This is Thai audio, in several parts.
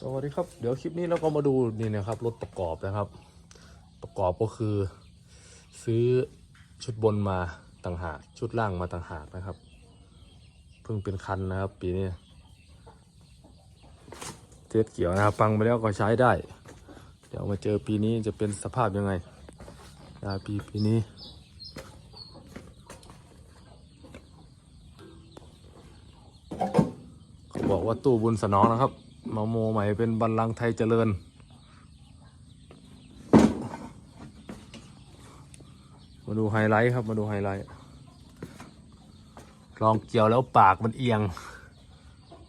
สวัสดีครับเดี๋ยวคลิปนี้เราก็มาดูนี่นะครับรถประกอบนะครับ ประกอบก็คือ ซื้อชุดบนมาต่างหากชุดล่างมาต่างหากนะครับ เพิ่งเป็นคันนะครับ ปีนี้เทสเกี่ยวนะครับฟังไปแล้วก็ใช้ได้ เดี๋ยวมาเจอปีนี้จะเป็นสภาพยังไงนะปีปีนี้เขาบอกว่าตู้บุญสนองนะครับ มาโมใหม่เป็นบัลลังก์ไทยเจริญ มาดูไฮไลท์ครับมาดูไฮไลท์ ลองเกี่ยวแล้วปากมันเอียง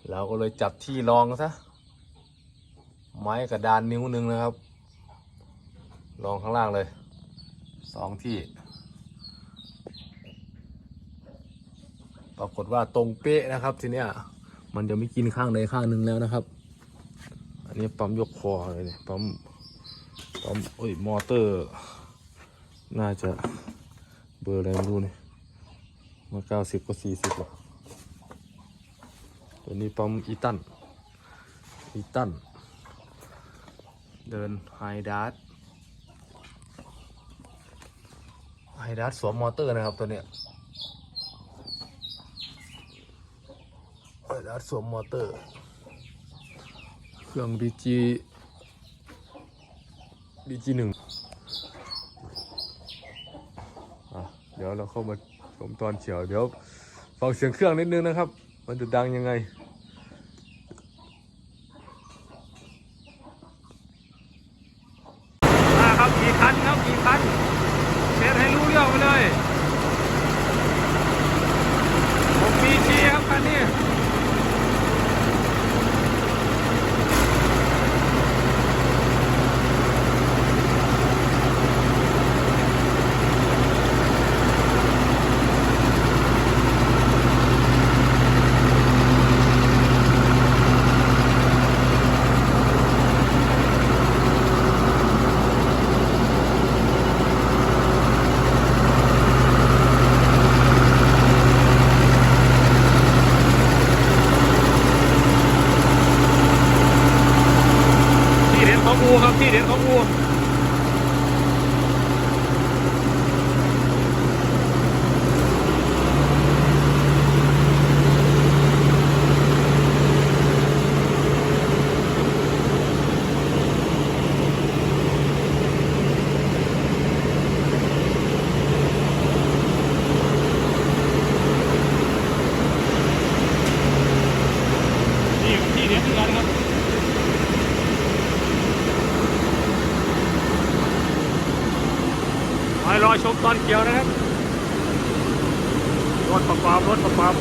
เราก็เลยจับที่รองซะ ไม้กระดานนิ้วหนึ่งนะครับลองข้างล่างเลย สองที่ ปรากฏว่าตรงเป๊ะนะครับทีเนี้ยมันจะไม่กินข้างใดข้างหนึ่งแล้วนะครับ นนี้ปั๊มยกคอเลยเนี่ยปั๊มปั๊มเอ้ยมอเตอร์ น่าจะเบอร์อะไรไม่รู้เนี่ยมาเก้าสิบก็สี่สิบหรอตัวนี้ปั๊มอีตันอีตันเดินไฮดัสไฮดัสสวมมอเตอร์นะครับตัวเนี้ยไฮดัสสวมมอเตอร์ ครื่องดีจีดีจีหนึ่งอะเดี๋ยวเราเข้ามาชมตอนเฉียว เดี๋ยวฟังเสียงเครื่องนิดนึงนะครับ มันจะดังยังไง มาครับกี่คันครับกี่คันเช็ดให้รู้เรื่องไปเลยผมมีทีครับคันนี้ ที่เด็ดของอู ครับที่เด็ดของอูนี่ครับที่เด็ดที่กันครับ ไป รอชมตอนเกี่ยวนะครับรถประกอบรถประกอบ